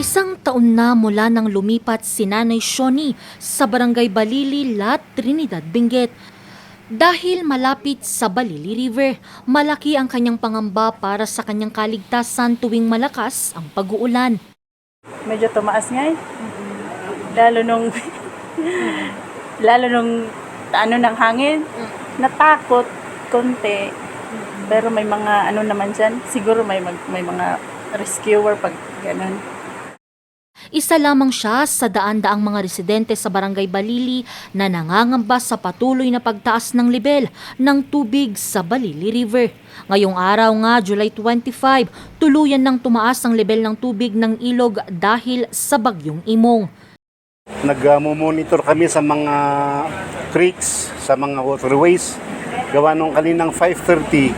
Isang taon na mula nang lumipat si Nanay Shoni sa Barangay Balili, Lat, Trinidad, Benguet. Dahil malapit sa Balili River, malaki ang kanyang pangamba para sa kanyang kaligtasan tuwing malakas ang pag-uulan. medyo tumaas nga eh. Lalo nung, lalo nung, ano ng hangin, natakot konti. Pero may mga ano naman dyan, siguro may, may mga rescuer pag ganun. Isa lamang siya sa daan-daang mga residente sa Barangay Balili na nangangamba sa patuloy na pagtaas ng level ng tubig sa Balili River. Ngayong araw nga, July 25, tuluyan nang tumaas ang level ng tubig ng ilog dahil sa bagyong imong. Nag-monitor kami sa mga creeks, sa mga waterways. Gawa nung kaninang 5.30,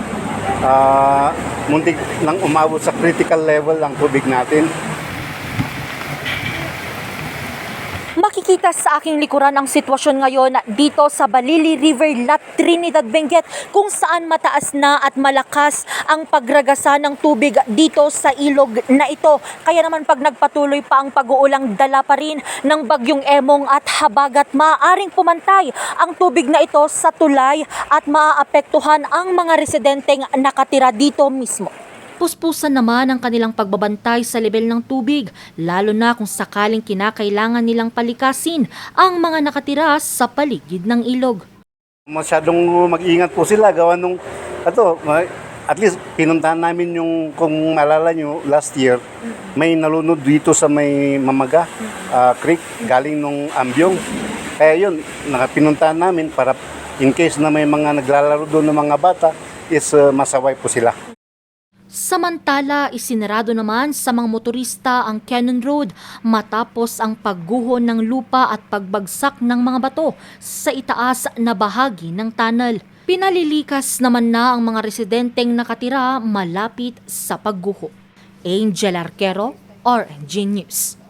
ah, muntik nang umabot sa critical level ang tubig natin. Makikita sa aking likuran ang sitwasyon ngayon dito sa Balili River, Lat, Trinidad, Benguet kung saan mataas na at malakas ang pagragasa ng tubig dito sa ilog na ito. Kaya naman pag nagpatuloy pa ang pag-uulang dala pa rin ng bagyong emong at habagat maaaring pumantay ang tubig na ito sa tulay at maaapektuhan ang mga residenteng nakatira dito mismo. Puspusan naman ang kanilang pagbabantay sa level ng tubig, lalo na kung sakaling kinakailangan nilang palikasin ang mga nakatira sa paligid ng ilog. Masyadong mag-ingat po sila gawa nung ato, at least pinuntahan namin yung kung malala nyo last year may nalunod dito sa may Mamaga ah, Creek galing nung Ambyong. Kaya yun, nakapinuntahan namin para in case na may mga naglalaro doon ng mga bata is ah, masaway po sila. Samantala, isinarado naman sa mga motorista ang Cannon Road matapos ang pagguho ng lupa at pagbagsak ng mga bato sa itaas na bahagi ng tunnel. Pinalilikas naman na ang mga residenteng nakatira malapit sa pagguho. Angel Arquero, RNG News.